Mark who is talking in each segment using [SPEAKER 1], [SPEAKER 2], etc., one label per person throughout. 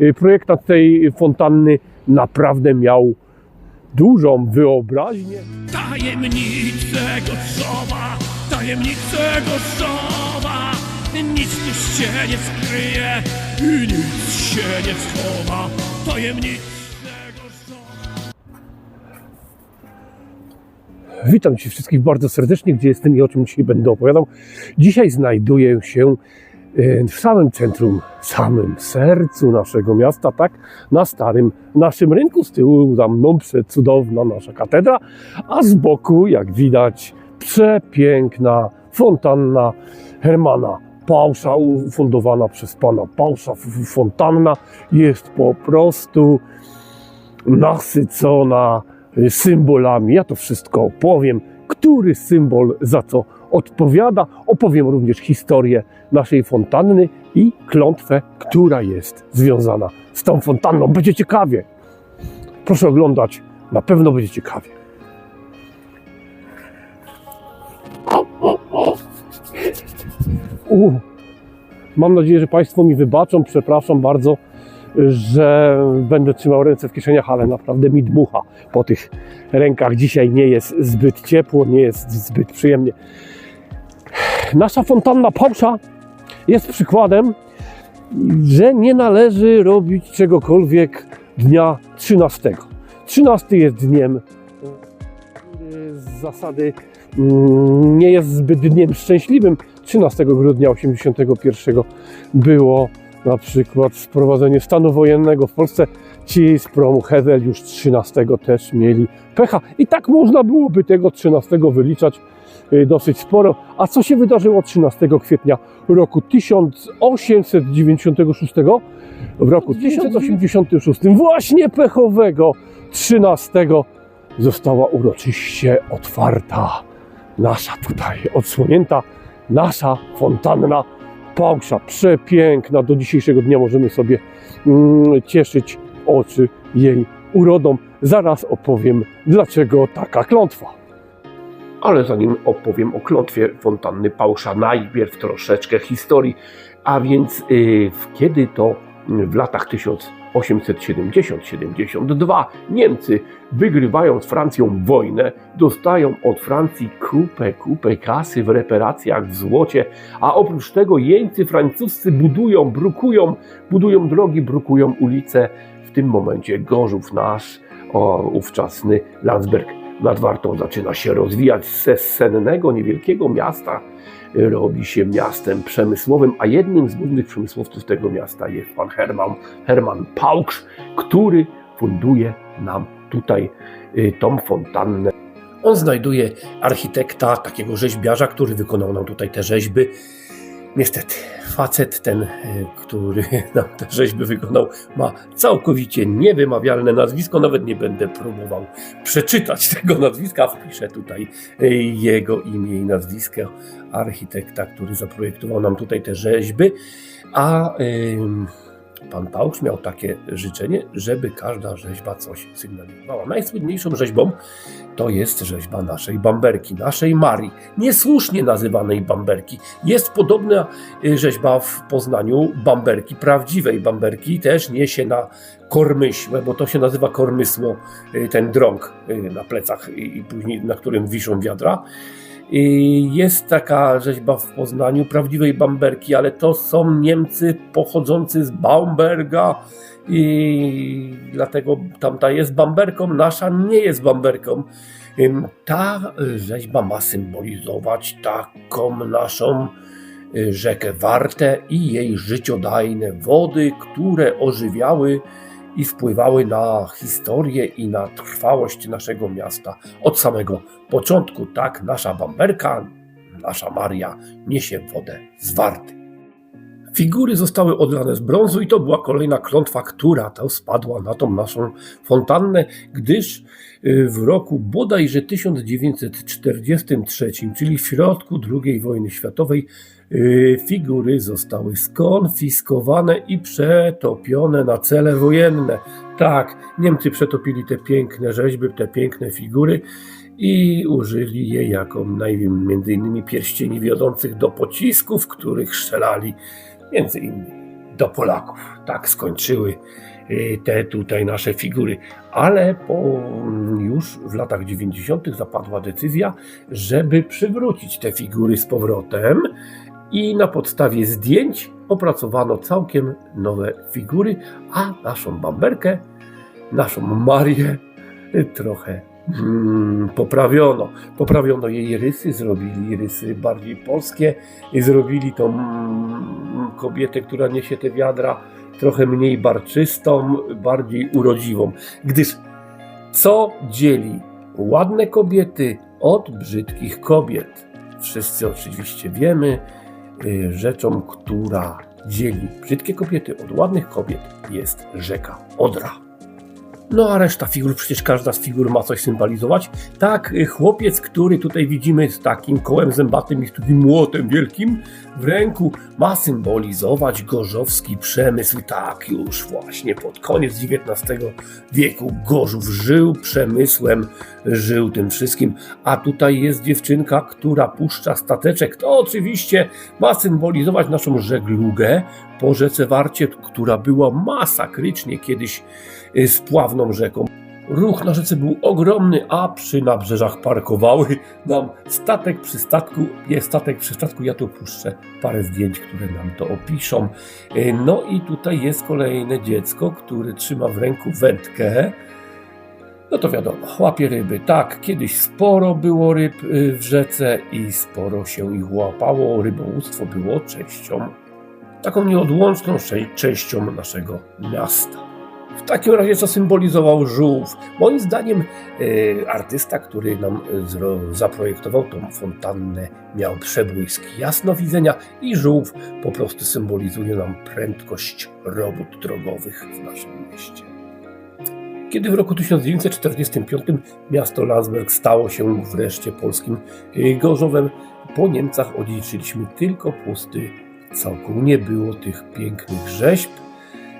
[SPEAKER 1] Y, Projektant tej fontanny naprawdę miał dużą wyobraźnię.
[SPEAKER 2] Tajemnice Gorszowa, tajemnice Gorszowa, nic tu się nie skryje i nic się nie schowa. Gorszowa.
[SPEAKER 1] Witam Cię wszystkich bardzo serdecznie, gdzie jestem i o czym dzisiaj będę opowiadał. Dzisiaj znajduję się w samym centrum, samym sercu naszego miasta, tak? Na starym naszym rynku. Z tyłu za mną przecudowna nasza katedra, a z boku, jak widać, przepiękna fontanna Hermana Pausza, ufundowana przez pana Pausza. Fontanna jest po prostu nasycona y, symbolami. Ja to wszystko opowiem, który symbol za co odpowiada. Opowiem również historię naszej fontanny i klątwę, która jest związana z tą fontanną. Będzie ciekawie. Proszę oglądać, na pewno będzie ciekawie. U, mam nadzieję, że Państwo mi wybaczą. Przepraszam bardzo, że będę trzymał ręce w kieszeniach, ale naprawdę mi dmucha po tych rękach. Dzisiaj nie jest zbyt ciepło, nie jest zbyt przyjemnie. Nasza fontanna Pausza jest przykładem, że nie należy robić czegokolwiek dnia 13. 13 jest dniem, z zasady mm, nie jest zbyt dniem szczęśliwym. 13 grudnia 81 było na przykład wprowadzenie stanu wojennego w Polsce. Ci z promu Hedel już 13 też mieli pecha. I tak można byłoby tego 13 wyliczać y, dosyć sporo. A co się wydarzyło 13 kwietnia roku 1896? W roku 1086 właśnie pechowego 13 została uroczyście otwarta nasza tutaj odsłonięta nasza fontanna Pausza. Przepiękna. Do dzisiejszego dnia możemy sobie mm, cieszyć oczy jej urodą. Zaraz opowiem, dlaczego taka klątwa. Ale zanim opowiem o klątwie fontanny Pausza, najpierw troszeczkę historii. A więc y, w- kiedy to y, w latach 1870-72 Niemcy wygrywają z Francją wojnę, dostają od Francji kupę, kupę kasy w reparacjach w złocie, a oprócz tego jeńcy francuscy budują, brukują, budują drogi, brukują ulice. Tym momencie Gorzów nasz, o, Landsberg nad Wartą zaczyna się rozwijać ze sennego, niewielkiego miasta robi się miastem przemysłowym, a jednym z głównych przemysłowców tego miasta jest pan Herman, Herman Pauksz, który funduje nam tutaj y, tą fontannę. On znajduje architekta, takiego rzeźbiarza, który wykonał nam tutaj te rzeźby. Niestety, facet ten, y, który nam te rzeźby wykonał, ma całkowicie niewymawialne nazwisko. Nawet nie będę próbował przeczytać tego nazwiska. Wpiszę tutaj y, jego imię i nazwisko architekta, który zaprojektował nam tutaj te rzeźby. A ym, pan Pauksz miał takie życzenie, żeby każda rzeźba coś sygnalizowała. Najsłynniejszą rzeźbą to jest rzeźba naszej bamberki, naszej Marii, niesłusznie nazywanej bamberki. Jest podobna y, rzeźba w Poznaniu bamberki, prawdziwej bamberki, też niesie na kormyśle, bo to się nazywa kormysło, y, ten drąg y, na plecach i później na którym wiszą wiadra. Jest taka rzeźba w Poznaniu prawdziwej bamberki, ale to są Niemcy pochodzący z Baumberga i dlatego tamta jest bamberką, nasza nie jest bamberką. Ta rzeźba ma symbolizować taką naszą y, rzekę Wartę i jej życiodajne wody, które ożywiały i wpływały na historię i na trwałość naszego miasta od samego początku. Tak, nasza bamberka, nasza Maria niesie wodę z Warty. Figury zostały odlane z brązu i to była kolejna klątwa, która to spadła na tą naszą fontannę, gdyż y, w roku bodajże 1943, czyli w środku II wojny światowej, y, figury zostały skonfiskowane i przetopione na cele wojenne. Tak, Niemcy przetopili te piękne rzeźby, te piękne figury i użyli je jako naj- między innymi pierścieni wiodących do pocisków, których strzelali między innymi do Polaków. Tak skończyły y, te tutaj nasze figury. Ale po, mm, już w latach 90. zapadła decyzja, żeby przywrócić te figury z powrotem i na podstawie zdjęć opracowano całkiem nowe figury, a naszą bamberkę, naszą Marię y, trochę mm, poprawiono. Poprawiono jej rysy, zrobili rysy bardziej polskie zrobili tą mm, kobietę, która niesie te wiadra, trochę mniej barczystą, bardziej urodziwą. Gdyż co dzieli ładne kobiety od brzydkich kobiet? Wszyscy oczywiście wiemy, y, rzeczą, która dzieli brzydkie kobiety od ładnych kobiet jest rzeka Odra. No a reszta figur, przecież każda z figur ma coś symbolizować. Tak, y, chłopiec, który tutaj widzimy z takim kołem zębatym i z takim młotem wielkim w ręku, ma symbolizować gorzowski przemysł. Tak, już właśnie pod koniec XIX wieku Gorzów żył przemysłem, żył tym wszystkim. A tutaj jest dziewczynka, która puszcza stateczek. To oczywiście ma symbolizować naszą żeglugę po rzece Warcie, która była masakrycznie kiedyś y, spławną rzeką. Ruch na rzece był ogromny, a przy nabrzeżach parkowały nam statek przy statku. Jest statek przy statku, ja tu puszczę parę zdjęć, które nam to opiszą. Y, No i tutaj jest kolejne dziecko, które trzyma w ręku wędkę. No to wiadomo, łapie ryby. Tak, kiedyś sporo było ryb y, w rzece i sporo się ich łapało. Rybołówstwo było częścią, taką nieodłączną częścią naszego miasta. W takim razie co symbolizował żółw? Moim zdaniem y, artysta, który nam y, zro- zaprojektował tą fontannę miał przebłysk jasnowidzenia i żółw po prostu symbolizuje nam prędkość robót drogowych w naszym mieście. Kiedy w roku 1945 miasto Landsberg stało się wreszcie polskim y, Gorzowem, po Niemcach odziedziczyliśmy tylko pusty cokół. Nie było tych pięknych rzeźb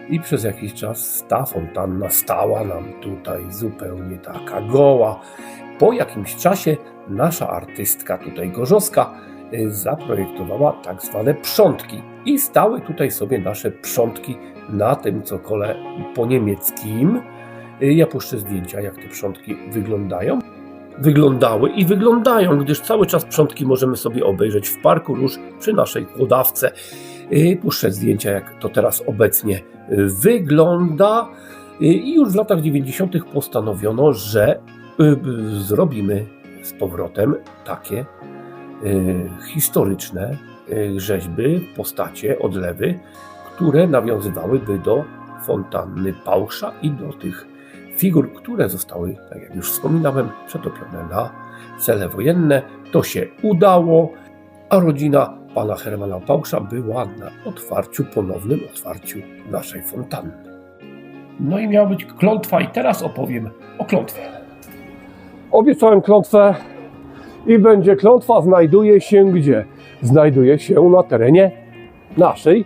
[SPEAKER 1] i przez jakiś czas ta fontanna stała nam tutaj zupełnie taka goła. Po jakimś czasie nasza artystka tutaj gorzowska y, zaprojektowała tak zwane przątki i stały tutaj sobie nasze przątki na tym cokole po niemieckim. Y, Ja puszczę zdjęcia, jak te przątki wyglądają. Wyglądały i wyglądają, gdyż cały czas przątki możemy sobie obejrzeć w Parku Róż przy naszej kłodawce. Y, Puszczę zdjęcia, jak to teraz obecnie y, wygląda. Y, I już w latach 90. postanowiono, że zrobimy z powrotem takie historyczne rzeźby, postacie, odlewy, które nawiązywałyby do fontanny Pałsza i do tych figur, które zostały, tak jak już wspominałem, przetopione na cele wojenne. To się udało, a rodzina pana Hermana Pałsza była na otwarciu, ponownym otwarciu naszej fontanny. No i miała być klątwa i teraz opowiem o klątwie. Obiecałem klątwę i będzie klątwa znajduje się gdzie? Znajduje się na terenie naszej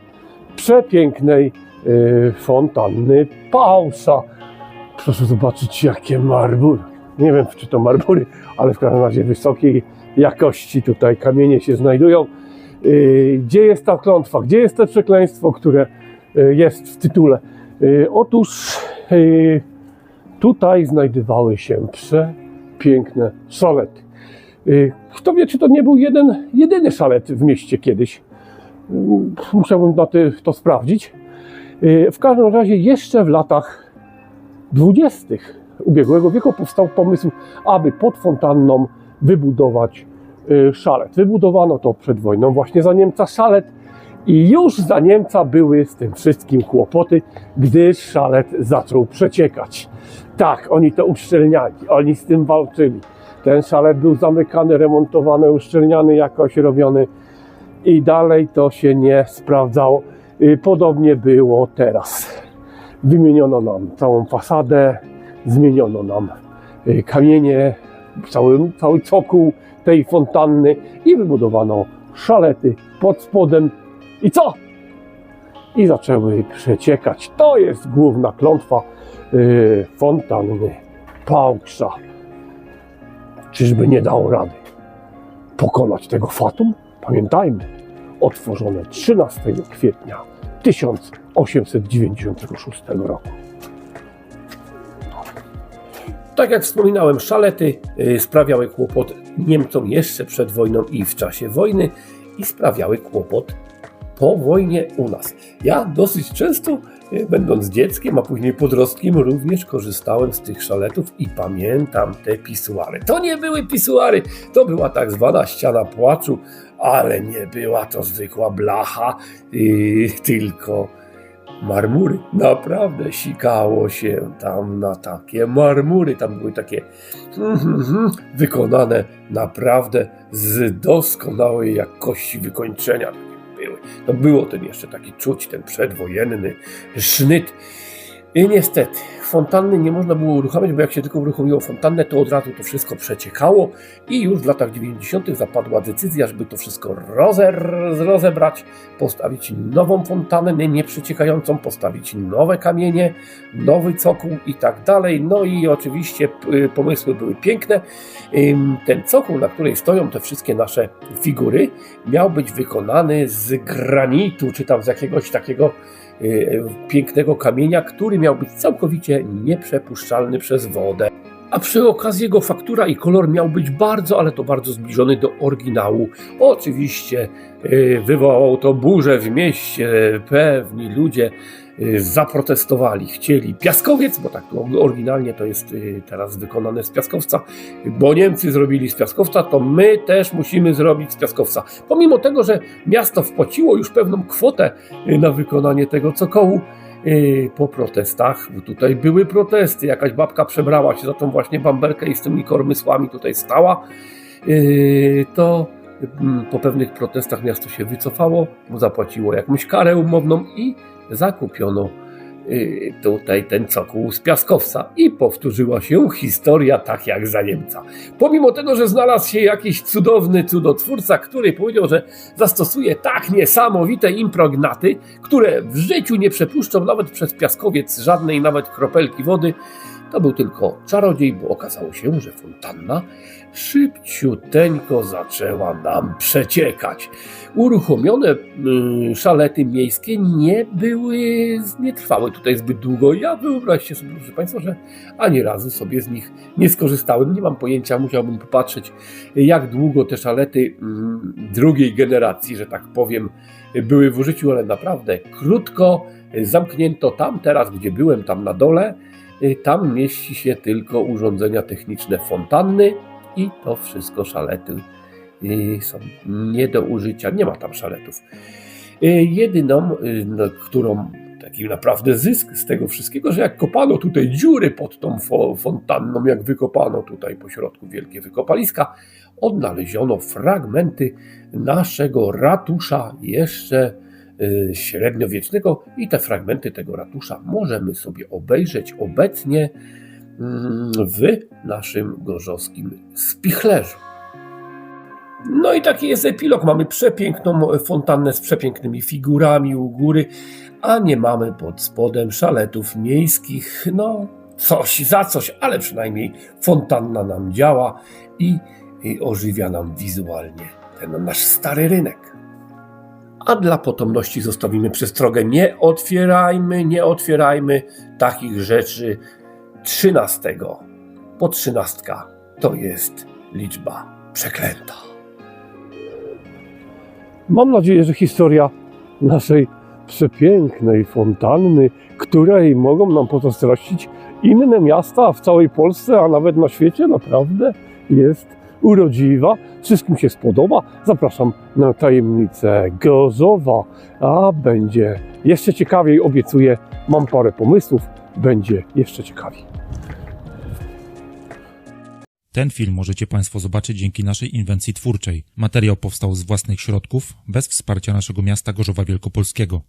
[SPEAKER 1] przepięknej y, fontanny Pałsza. Proszę zobaczyć, jakie marmury. Nie wiem, czy to marmury, ale w każdym razie wysokiej jakości tutaj kamienie się znajdują. Y, Gdzie jest ta klątwa? Gdzie jest to przekleństwo, które y, jest w tytule? Y, Otóż tutaj znajdowały się przepiękne szalety. Kto wie, czy to nie był jeden, jedyny szalet w mieście kiedyś. Musiałbym na to, to sprawdzić. W każdym razie jeszcze w latach dwudziestych ubiegłego wieku powstał pomysł, aby pod fontanną wybudować y, szalet. Wybudowano to przed wojną właśnie za Niemca szalet i już za Niemca były z tym wszystkim kłopoty, gdyż szalet zaczął przeciekać. Tak, oni to uszczelniali, oni z tym walczyli. Ten szalet był zamykany, remontowany, uszczelniany, jakoś robiony i dalej to się nie sprawdzało. Y, Podobnie było teraz. Wymieniono nam całą fasadę, zmieniono nam y, kamienie, cały, cały cokół tej fontanny i wybudowano szalety pod spodem. I co? I zaczęły przeciekać. To jest główna klątwa y, fontanny Pałksza. Czyżby nie dało rady pokonać tego fatum? Pamiętajmy, otworzone 13 kwietnia 1000 1896 roku. Tak jak wspominałem, szalety y, sprawiały kłopot Niemcom jeszcze przed wojną i w czasie wojny i sprawiały kłopot po wojnie u nas. Ja dosyć często, y, będąc dzieckiem, a później podrostkiem, również korzystałem z tych szaletów i pamiętam te pisuary. To nie były pisuary, to była tak zwana ściana płaczu, ale nie była to zwykła blacha, yy, tylko marmury. Naprawdę sikało się tam na takie marmury. Tam były takie wykonane naprawdę z doskonałej jakości wykończenia. Były. No było ten jeszcze taki czuć, ten przedwojenny sznyt. I niestety, fontanny nie można było uruchamiać, bo jak się tylko uruchomiło fontannę, to od razu to wszystko przeciekało i już w latach 90. zapadła decyzja, żeby to wszystko roze, rozebrać, postawić nową fontannę nieprzeciekającą, postawić nowe kamienie, nowy cokół i tak dalej. No i oczywiście pomysły były piękne. Ten cokół, na której stoją te wszystkie nasze figury, miał być wykonany z granitu, czy tam z jakiegoś takiego pięknego kamienia, który miał być całkowicie nieprzepuszczalny przez wodę. A przy okazji jego faktura i kolor miał być bardzo, ale to bardzo zbliżony do oryginału. Oczywiście y, wywołało to burzę w mieście. Pewni ludzie y, zaprotestowali, chcieli piaskowiec, bo tak oryginalnie to jest y, teraz wykonane z piaskowca, bo Niemcy zrobili z piaskowca, to my też musimy zrobić z piaskowca. Pomimo tego, że miasto wpłaciło już pewną kwotę na wykonanie tego cokołu, po protestach, bo tutaj były protesty, jakaś babka przebrała się za tą właśnie bamberkę i z tymi kormysłami tutaj stała, y, to mm, po pewnych protestach miasto się wycofało, zapłaciło jakąś karę umowną i zakupiono tutaj ten cokół z piaskowca i powtórzyła się historia tak jak za Niemca. Pomimo tego, że znalazł się jakiś cudowny cudotwórca, który powiedział, że zastosuje tak niesamowite impregnaty, które w życiu nie przepuszczą nawet przez piaskowiec żadnej nawet kropelki wody, to był tylko czarodziej, bo okazało się, że fontanna szybciuteńko zaczęła nam przeciekać. Uruchomione y, szalety miejskie nie były, nie trwały tutaj zbyt długo. Ja wyobraźcie sobie, proszę Państwa, że ani razu sobie z nich nie skorzystałem. Nie mam pojęcia, musiałbym popatrzeć, jak długo te szalety mm, drugiej generacji, że tak powiem, były w użyciu, ale naprawdę krótko. Zamknięto tam, teraz gdzie byłem, tam na dole, y, tam mieści się tylko urządzenia techniczne fontanny i to wszystko szalety y, są nie do użycia, nie ma tam szaletów. Y, Jedyną, no, którą taki naprawdę zysk z tego wszystkiego, że jak kopano tutaj dziury pod tą fo- fontanną, jak wykopano tutaj po środku wielkie wykopaliska, odnaleziono fragmenty naszego ratusza jeszcze średniowiecznego i te fragmenty tego ratusza możemy sobie obejrzeć obecnie mm, w naszym gorzowskim spichlerzu. No i taki jest epilog. Mamy przepiękną fontannę z przepięknymi figurami u góry, a nie mamy pod spodem szaletów miejskich. No, coś za coś, ale przynajmniej fontanna nam działa i, i ożywia nam wizualnie ten nasz stary rynek. A dla potomności zostawimy przestrogę. Nie otwierajmy, nie otwierajmy takich rzeczy 13. Bo trzynastka to jest liczba przeklęta. Mam nadzieję, że historia naszej przepięknej fontanny, której mogą nam pozazdrościć inne miasta w całej Polsce, a nawet na świecie, naprawdę jest urodziwa. Wszystkim się spodoba. Zapraszam na tajemnicę Gorzowa, a będzie jeszcze ciekawiej, obiecuję. Mam parę pomysłów, będzie jeszcze ciekawiej.
[SPEAKER 3] Ten film możecie Państwo zobaczyć dzięki naszej inwencji twórczej. Materiał powstał z własnych środków, bez wsparcia naszego miasta Gorzowa Wielkopolskiego.